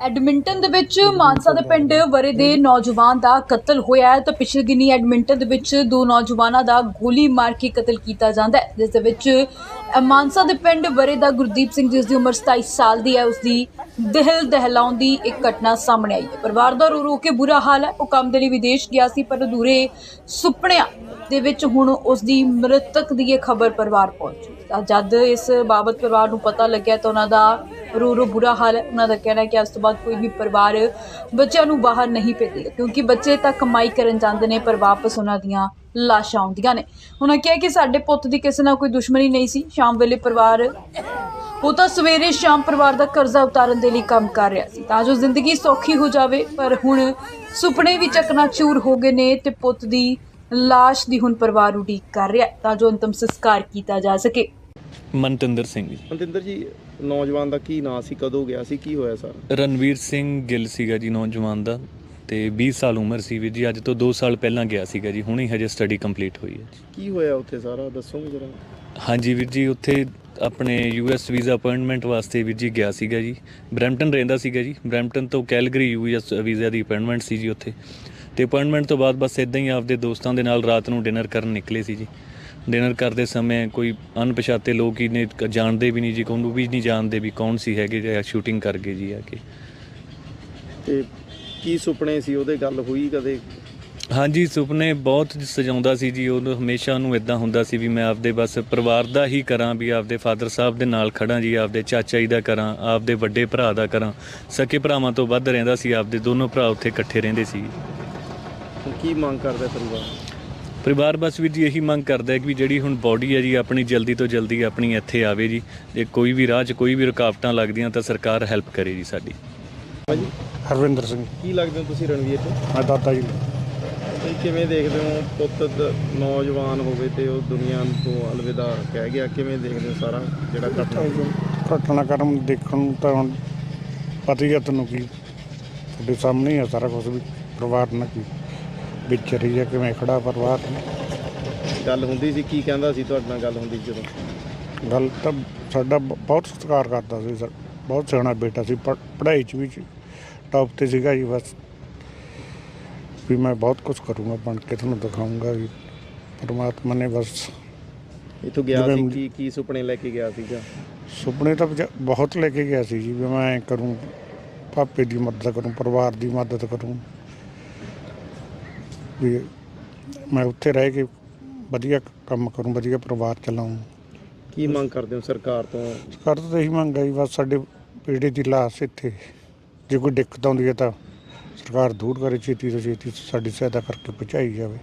Edmonton ਦੇ ਵਿੱਚ ਮਾਨਸਾ ਦੇ ਪਿੰਡ ਵਰੇ ਦੇ ਨੌਜਵਾਨ ਦਾ ਕਤਲ ਹੋਇਆ ਹੈ ਤਾਂ ਪਿਛਲੇ ਦਿਨੀ ਐਡਮਿੰਟਨ ਦੇ ਵਿੱਚ ਦੋ ਨੌਜਵਾਨਾਂ ਦਾ ਗੋਲੀ ਮਾਰ ਕੇ ਕਤਲ ਕੀਤਾ ਜਾਂਦਾ ਹੈ। ਜਿਸ ਦੇ ਵਿੱਚ ਮਾਨਸਾ ਦੇ ਪਿੰਡ ਵਰੇ ਦਾ ਗੁਰਦੀਪ ਸਿੰਘ, ਜਿਸ ਦੀ ਉਮਰ 27 ਸਾਲ ਦੀ ਹੈ, ਉਸ ਦੀ ਦਿਲ ਦਹਿਲਾਉਣ ਦੀ ਇੱਕ ਘਟਨਾ ਸਾਹਮਣੇ ਆਈ ਹੈ। ਪਰਿਵਾਰ ਦਾ ਰੋ ਰੋ ਕੇ ਬੁਰਾ ਹਾਲ ਹੈ। ਉਹ ਕੰਮ ਦੇ ਲਈ ਵਿਦੇਸ਼ ਗਿਆ ਸੀ, ਪਰ ਅਧੂਰੇ ਸੁਪਨਿਆਂ ਦੇ ਵਿੱਚ ਹੁਣ ਉਸ ਦੀ ਮ੍ਰਿਤਕ ਦੀ ਇਹ ਖਬਰ ਪਰਿਵਾਰ ਪਹੁੰਚੀ ਤਾਂ ਜਦ ਇਸ ਬਾਬਤ ਪਰਿਵਾਰ ਨੂੰ ਪਤਾ ਲੱਗਿਆ ਤਾਂ ਉਹਨਾਂ ਦਾ ਰੋ ਰੋ ਬੁਰਾ ਹਾਲ ਹੈ। ਉਹਨਾਂ ਦਾ ਕਹਿਣਾ ਹੈ ਕਿ ਅੱਜ ਤੋਂ ਬਾਅਦ ਕੋਈ ਵੀ ਪਰਿਵਾਰ ਬੱਚਿਆਂ ਨੂੰ ਬਾਹਰ ਨਹੀਂ ਭੇਜੇਗਾ, ਕਿਉਂਕਿ ਬੱਚੇ ਤਾਂ ਕਮਾਈ ਕਰਨ ਜਾਂਦੇ ਨੇ, ਪਰ ਵਾਪਸ ਉਹਨਾਂ ਦੀਆਂ ਲਾਸ਼ਾਂ ਆਉਂਦੀਆਂ ਨੇ। ਉਹਨਾਂ ਕਿਹਾ ਕਿ ਸਾਡੇ ਪੁੱਤ ਦੀ ਕਿਸੇ ਨਾਲ ਕੋਈ ਦੁਸ਼ਮਣੀ ਨਹੀਂ ਸੀ। ਸ਼ਾਮ ਵੇਲੇ ਪਰਿਵਾਰ ਉਹ ਤਾਂ ਸਵੇਰੇ ਸ਼ਾਮ ਪਰਿਵਾਰ ਦਾ ਕਰਜ਼ਾ ਉਤਾਰਨ ਦੇ ਲਈ ਕੰਮ ਕਰ ਰਿਹਾ ਸੀ। ਤਾਂ ਜੋ ਜ਼ਿੰਦਗੀ ਸੌਖੀ ਹੋ ਜਾਵੇ ਪਰ ਹੁਣ ਸੁਪਨੇ ਵੀ ਚਕਨਾਚੂਰ ਹੋ ਗਏ ਨੇ ਤੇ ਪੁੱਤ ਦੀ ਲਾਸ਼ ਦੀ ਹੁਣ ਪਰਿਵਾਰ ਉਡੀਕ ਕਰ ਰਿਹਾ ਤਾਂ ਜੋ ਅੰਤਮ ਸੰਸਕਾਰ ਕੀਤਾ ਜਾ ਸਕੇ। ਮਨਤਿੰਦਰ ਸਿੰਘ ਜੀ। ਮਨਤਿੰਦਰ ਜੀ ਨੌਜਵਾਨ ਦਾ ਕੀ ਨਾਂ ਸੀ ਕਦੋਂ ਗਿਆ ਸੀ ਕੀ ਹੋਇਆ ਸਰ? ਰਣਵੀਰ ਸਿੰਘ ਗਿੱਲ ਸੀਗਾ ਜੀ ਨੌਜਵਾਨ ਦਾ ਤੇ 20 ਸਾਲ ਉਮਰ ਸੀ ਵੀ ਜੀ ਅੱਜ ਤੋਂ 2 ਸਾਲ ਪਹਿਲਾਂ ਗਿਆ ਸੀਗਾ ਜੀ ਹੁਣੇ ਹਜੇ ਸਟੱਡੀ ਕੰਪਲੀਟ ਹੋਈ ਹੈ ਜੀ। ਕੀ ਹੋਇਆ ਉੱਥੇ ਸਾਰਾ ਦੱਸੋਗੇ ਜਰਾ? ਹਾਂਜੀ ਵੀਰ ਜੀ ਉੱਥੇ ਆਪਣੇ ਯੂਐਸ ਵੀਜ਼ਾ ਅਪਾਇੰਟਮੈਂਟ ਵਾਸਤੇ ਵੀਰ ਜੀ ਗਿਆ ਸੀਗਾ ਜੀ। ਬਰੈਂਪਟਨ ਰਹਿੰਦਾ ਸੀਗਾ ਜੀ। ਬਰੈਂਪਟਨ ਤੋਂ ਕੈਲਗਰੀ ਯੂਐਸ ਵੀਜ਼ਾ ਦੀ ਅਪਾਇੰਟਮੈਂਟ ਸੀ ਜੀ ਉੱਥੇ। ਤੇ ਅਪਾਇੰਟਮੈਂਟ ਤੋਂ ਬਾਅਦ ਬਸ ਇਦਾਂ ਹੀ ਆਪਦੇ ਦੋਸਤਾਂ ਦੇ ਨਾਲ ਰਾਤ ਨੂੰ ਡਿਨਰ ਕਰਨ ਨਿਕਲੇ ਸੀ ਜੀ। ਡਿਨਰ ਕਰਦੇ ਸਮੇਂ ਕੋਈ ਅਣਪਛਾਤੇ ਲੋਕ ਹੀ ਨੇ ਜਾਣਦੇ ਵੀ ਨਹੀਂ ਜੀ ਕੋਨੂੰ ਵੀ ਨਹੀਂ ਜਾਣਦੇ ਵੀ ਕੌਣ ਸੀ ਹੈਗੇ ਜਾਂ ਸ਼ੂਟਿੰਗ ਕਰ ਗਏ ਜੀ ਆ ਕੇ। ਤੇ ਕੀ ਸੁਪਨੇ ਸੀ? ਉਹਦੇ ਗੱਲ ਹੋਈ ਕਦੇ? ਹਾਂਜੀ ਸੁਪਨੇ ਬਹੁਤ ਸਜਾਉਂਦਾ ਸੀ ਜੀ ਉਹਨੂੰ ਹਮੇਸ਼ਾ ਉਹਨੂੰ ਇਦਾਂ ਹੁੰਦਾ ਸੀ ਵੀ ਮੈਂ ਆਪਦੇ ਬਸ ਪਰਿਵਾਰ ਦਾ ਹੀ ਕਰਾਂ ਵੀ ਆਪਦੇ ਫਾਦਰ ਸਾਹਿਬ ਦੇ ਨਾਲ ਖੜਾਂ ਜੀ ਆਪਦੇ ਚਾਚਾ ਜੀ ਦਾ ਕਰਾਂ ਆਪਦੇ ਵੱਡੇ ਭਰਾ ਦਾ ਕਰਾਂ। ਸਕੇ ਭਰਾਵਾਂ ਤੋਂ ਵੱਧ ਰਹਿੰਦਾ ਸੀ ਆਪਦੇ ਦੋਨੋਂ ਭਰਾ ਉੱਥੇ ਇਕੱਠੇ ਰਹਿੰਦੇ ਸੀ। ਹੁਣ ਕੀ ਮੰਗ ਕਰਦਾ ਪਰਿਵਾਰ? ਪਰਿਵਾਰ ਬਸ ਵੀ ਜੀ ਇਹੀ ਮੰਗ ਕਰਦਾ ਹੈ ਕਿ ਵੀ ਜਿਹੜੀ ਹੁਣ ਬਾਡੀ ਹੈ ਜੀ ਆਪਣੀ ਜਲਦੀ ਤੋਂ ਜਲਦੀ ਆਪਣੀ ਇੱਥੇ ਆਵੇ ਜੀ। ਜੇ ਕੋਈ ਵੀ ਰਾਹ 'ਚ ਕੋਈ ਵੀ ਰੁਕਾਵਟਾਂ ਲੱਗਦੀਆਂ ਤਾਂ ਸਰਕਾਰ ਹੈਲਪ ਕਰੇ ਜੀ ਸਾਡੀ। ਭਾਜੀ ਹਰਵਿੰਦਰ ਸਿੰਘ। ਕੀ ਲੱਗਦੇ ਹੋ ਤੁਸੀਂ ਰਣਵੀਰ ਤੋਂ ਮੈਂ ਦਾਦਾ ਜੀ ਤੇ ਕਿਵੇਂ ਦੇਖਦੇ ਹੋ ਪੁੱਤ ਦ- ਨੌਜਵਾਨ ਹੋਵੇ ਤੇ ਉਹ ਦੁਨੀਆ ਤੋਂ ਅਲਵਿਦਾ ਕਹਿ ਗਿਆ ਕਿਵੇਂ ਦੇਖਦੇ ਹੋ ਸਾਰਾ ਜਿਹੜਾ ਘਟਨਾ? ਘਟਨਾਕ੍ਰਮ ਦੇਖਣ ਨੂੰ ਤਾਂ ਹੁਣ ਪਤਾ ਹੀ ਆ ਕੀ ਤੁਹਾਡੇ ਸਾਹਮਣੇ ਹੀ ਆ ਸਾਰਾ ਕੁਝ ਵੀ ਪਰਿਵਾਰ ਨਾਲ ਕੀ ਵਿਚਰੀ ਹੈ ਕਿਵੇਂ ਖੜਾ ਪਰਿਵਾਰ ਗੱਲ ਹੁੰਦੀ ਸੀ ਕੀ ਕਹਿੰਦਾ ਸੀ ਤੁਹਾਡੇ ਨਾਲ ਗੱਲ ਹੁੰਦੀ ਸੀ ਜਦੋਂ? ਗੱਲ ਤਾਂ ਸਾਡਾ ਬ- ਬਹੁਤ ਸਤਿਕਾਰ ਕਰਦਾ ਸੀ ਸਰ ਬਹੁਤ ਸਿਆਣਾ ਬੇਟਾ ਸੀ ਪੜ੍ਹ- ਪੜ੍ਹਾਈ 'ਚ ਵੀ ਟੌਪ ਤੇ ਸੀਗਾ ਜੀ ਬਸ। ਵੀ ਮੈਂ ਬਹੁਤ ਕੁਝ ਕਰੂੰਗਾ ਬਣ ਕੇ ਤੁਹਾਨੂੰ ਦਿਖਾਊਂਗਾ ਵੀ ਪਰਮਾਤਮਾ ਨੇ ਬਸ ਇੱਥੋਂ ਗਿਆ ਸੀ ਜਿਵੇਂ- ਕੀ ਕੀ ਸੁਪਨੇ ਲੈ ਕੇ ਗਿਆ ਸੀਗਾ? ਸੁਪਨੇ ਤਾਂ ਬਜਾ- ਬਹੁਤ ਲੈ ਕੇ ਗਿਆ ਸੀ ਜੀ ਵੀ ਮੈਂ ਐਂ ਕਰੂੰ ਪਾਪੇ ਦੀ ਮਦਦ ਕਰੂੰ ਪਰਿਵਾਰ ਦੀ ਮਦਦ ਕਰੂੰ। ਵੀ ਮੈਂ ਉੱਥੇ ਰਹਿ ਕੇ ਵਧੀਆ ਕੰਮ ਕਰੂੰ ਵਧੀਆ ਪਰਿਵਾਰ ਚਲਾਊਂ। ਕੀ ਮੰਗ ਕਰਦੇ ਹੋ ਸਰਕਾਰ ਤੋਂ? ਸਰਕਾਰ ਤੋਂ ਤਾਂ ਇਹੀ ਮੰਗ ਹੈ ਜੀ ਬਸ ਸਾਡੇ ਬੇੜੇ ਦੀ ਲਾਸ਼ ਇੱਥੇ ਜੇ ਕੋਈ ਦਿੱਕਤ ਆਉਂਦੀ ਹੈ ਤਾਂ। ਸਰਕਾਰ ਦੂਰ ਕਰੇ ਛੇਤੀ ਤੋਂ ਛੇਤੀ ਸਾਡੀ ਸਹਾਇਤਾ ਕਰਕੇ ਪਹੁੰਚਾਈ ਜਾਵੇ।